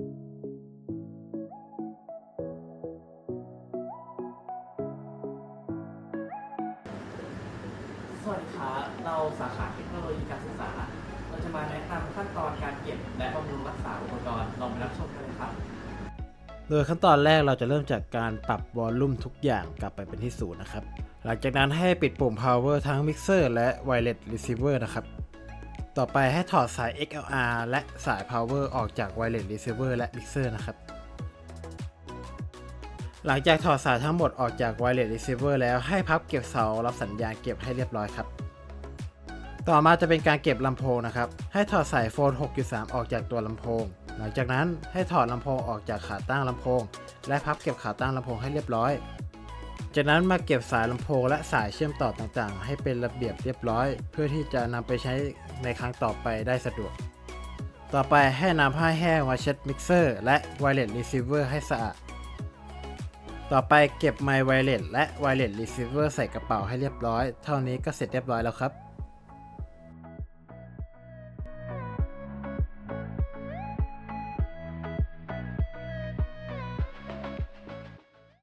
สวัสดีครับเราสาขาเทคโนโลยีการศึกษา เราจะมาแนะนำขั้นตอนการเก็บและบำรุงรักษาอุปกรณ์ลองไปรับชมกันเลยครับ โดยขั้นตอนแรกเราจะเริ่มจากการปรับวอลลุ่มทุกอย่างกลับไปเป็นที่ศูนย์นะครับ หลังจากนั้นให้ปิดปุ่ม power ทั้ง mixer และ wireless receiver นะครับ ต่อไปให้ถอดสาย XLR และสาย power ออกจาก wireless receiver และ mixer นะครับ หลังจากถอดสายทั้งหมดออกจาก wireless receiver แล้วให้พับเก็บเสารับสัญญาณเก็บให้เรียบร้อยครับ ต่อมาจะเป็นการเก็บลำโพงนะครับ ให้ถอดสายโฟน 6.3 ออกจากตัวลำโพง หลังจากนั้นให้ถอดลำโพงออกจากขาตั้งลำโพง และพับเก็บขาตั้งลำโพงให้เรียบร้อย จากนั้นมาเก็บสายลำโพงและสายเชื่อมต่อต่างๆ ให้เป็นระเบียบเรียบร้อย เพื่อที่จะนำไปใช้ในครั้งต่อไปได้สะดวก ต่อไปให้นำผ้าแห้งมาเช็ดมิกเซอร์และไวเล็ตรีเซิเวอร์ให้สะอาด ต่อไปเก็บไมค์ไวเลสและไวเล็ตรีเซิเวอร์ใส่กระเป๋าให้เรียบร้อย เท่านี้ก็เสร็จเรียบร้อยแล้วครับ